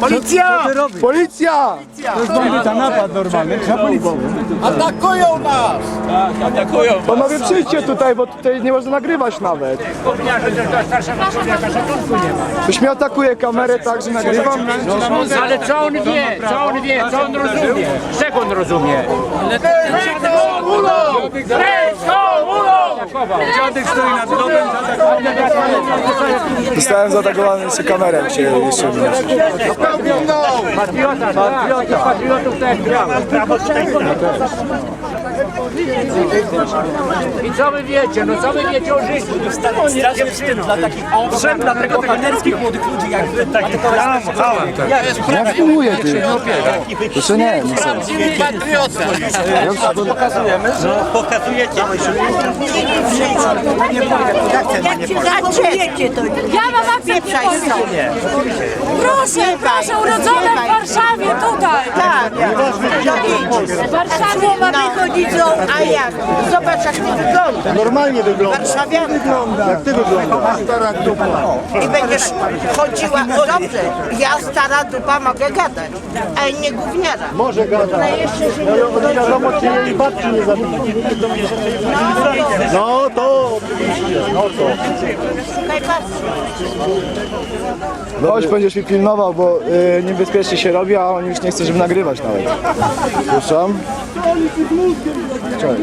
Policja! Policja! To napad normalny, trzeba policję. Atakują nas! Atakują. Panowie przyjdźcie tutaj, bo tutaj nie można nagrywać nawet. Ktoś mnie atakuje kamerę tak, że nagrywam? Ale co on wie? Co on wie? Co on rozumie? Czego on rozumie? Dziadek stoi nad domem, Zostałem zaatakowany jeszcze kamerę się jeszcze Patriota, patriota. Patriotów to jak białe. I co wy wiecie? No co wy wiecie o życiu? Strasznie wstyd dla takich trzem dla tego bohaterskich młodych ludzi jak wy. Takie Ja filmuję ty. Jeszcze nie, nie chcę. pokazujemy, że pokazujecie. Jak cię zaczujecie to Ja mam akcję pieprzaj stąd. Proszę, proszę, urodzona w Warszawie, tutaj. Tak, W Warszawie. Słowa wychodzą, a jak? Zobacz jak ty wygląda. Normalnie wygląda. Warszawianka. Jak ty wyglądasz? Stara dupa. I będziesz chodziła dobrze. Ja stara dupa mogę gadać, ale nie gówniara. Może gada. Jeszcze się nie No nie wiadomo, czy jej babci nie zabili. No to oczywiście, no to. szukaj babci. Chodź, będziesz mi pilnował, bo y, niebezpiecznie się robi, a on już nie chce, żeby nagrywać nawet. Puszczam. Czekaj.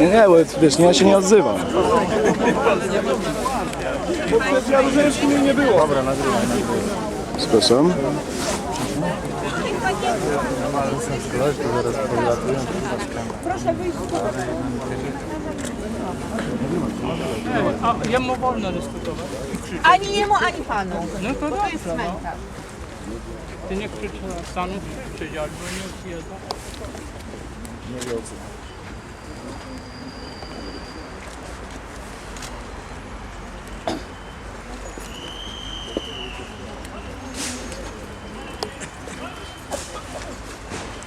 Nie, nie, bo wiesz, nie, ja się nie odzywam. nie było. Dobra, nagrywaj, nagrywaj. Przepraszam. A jemu wolno dyskutować. Ani jemu, ani panu. No to dobrze, no. Ty nie krzycz na Stanów, przyjdzie albo nie przyjeżdża.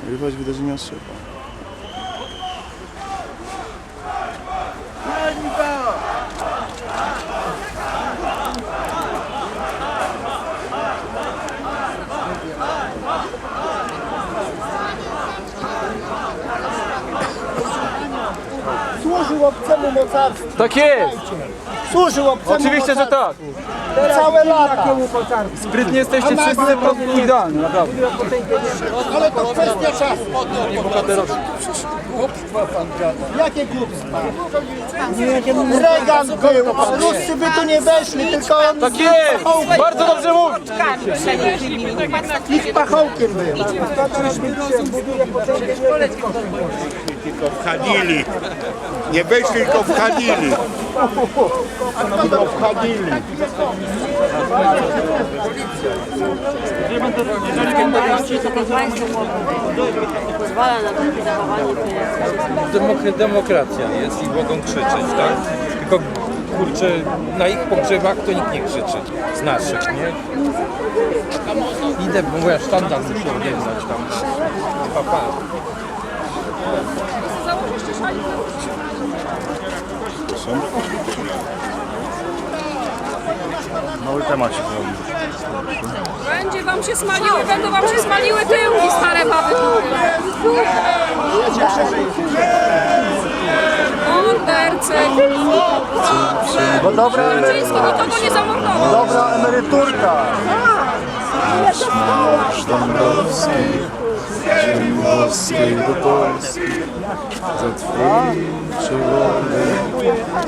Nagrywać wydarzenia trzeba. Obcemu mocarstwu. Tak jest! Służył obcemu Oczywiście, że tak! Całe lata. Sprytnie jesteście wszyscy po prostu idealni, naprawdę. Ale to kwestia czasu. Jakie głupstwa? Reagan był, Ruscy by tu nie weszli, tylko on Tak jest! Bardzo dobrze mówi! ich pachołkiem był. Tylko wchadzili. Nie weszli, tylko wchadzili. Tylko wchodzili. Pozwala demokracja jest i mogą krzyczeć, tak? Tylko kurczę, na ich pogrzebach to nikt nie krzyczy z naszych, nie? Idę, bo moja sztandar muszę odjeżdżać tam. Pa, pa. Mały temat się zrobił. Będzie wam się smaliły, będą wam się smaliły tyłki, stare baby. Mordercy. Bo dobra, nikogo nie zamordował. dobra emeryturka. Marsz Dąbrowski, ziemi włoskiej do Polski, za twój przywody.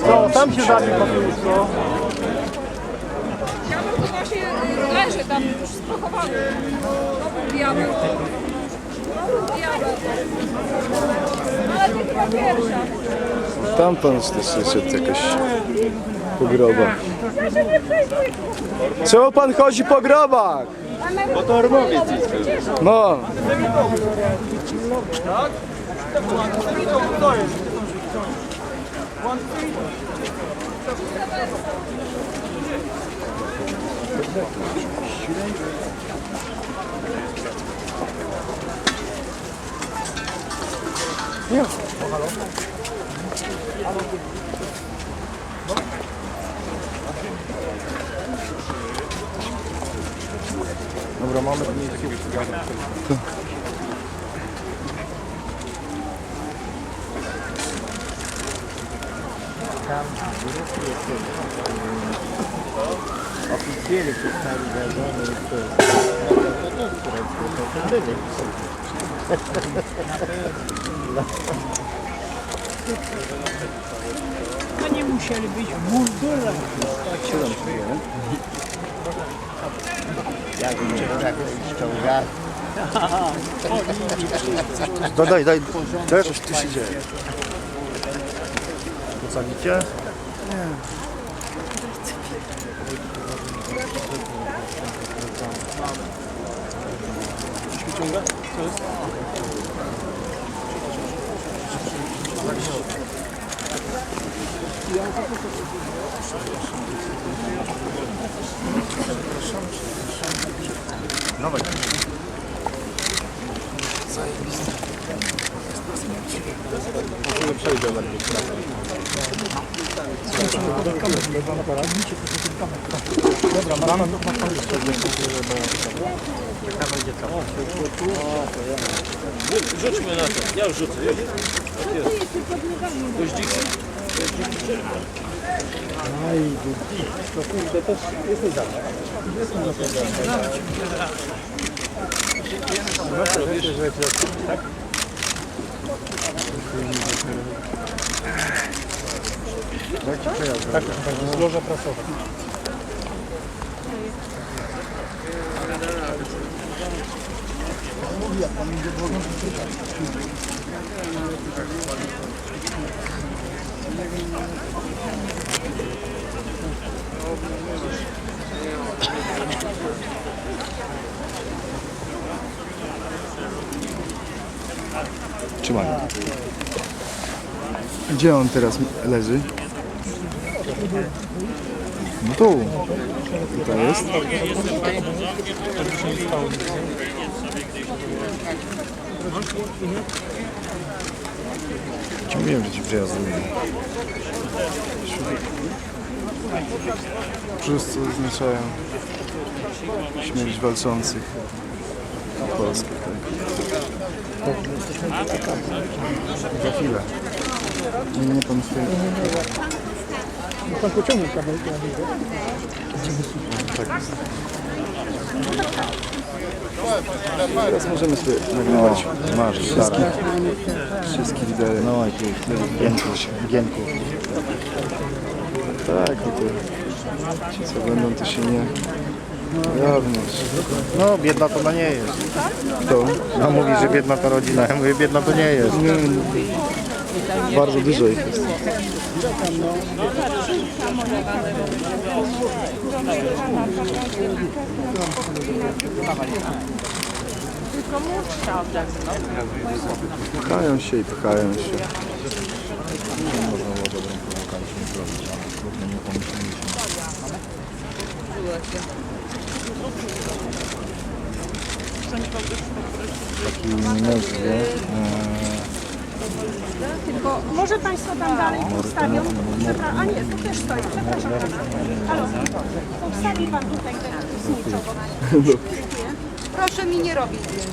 Co, tam się zabił po prostu. Ja bym właśnie leży tam już sprokowany. To był diabeł. To był diabeł. Ale ty chyba pierwsza. Tam pan też szedł jakoś po grobach. Czemu pan chodzi po grobach? Bo to Ormowiec No. Dobra, mamy ja. Oh, hallo. Hallo. Dobra, mamy mniej takiego przygadania. To, które byli. No nie musieli być w mundurach. Jak mnie tak ściąga. Daj, daj, daj. Daj, coś tu się dzieje. Ciągle? Co jest? Przepraszam, Zajebiste. W ogóle przejdzie lepiej. Dobra, mam mam Rzućmy na to. Ja już rzucę. Już. Tak jest. Goździki. Aj, budzi. To kurde też jesteś za. Jestem za tym. Tak? Pocawicie? Złoża prasowa. Trzymaj. Gdzie on teraz leży? No tu. Tutaj jest. Mówiłem, że ci przyjazd. Wszyscy oznaczają śmierć walczących o Polskę. Tak. Za chwilę. Nie, pan stoi. Pan pociągnął. Teraz możemy sobie nagrywać masz, wszystkich, wszystkich liderów. No i tu Gienków, Gienków. Tak, no to ci co będą, to się nie ujawniać. No, biedna to ona nie jest. To No mówi, że biedna ta rodzina. Ja mówię, biedna to nie jest. Bardzo dużo ich. Pchają się i pchają się. Można było dobrą prowokację zrobić, ale trudno nie pomyśleli się. Taki nazwie. Tylko może Państwo tam dalej postawią. Przepra- a nie, tu też stoi. Przepraszam bardzo. Halo, postawi Pan tutaj ten zniczowo. Proszę mi nie robić zdjęć.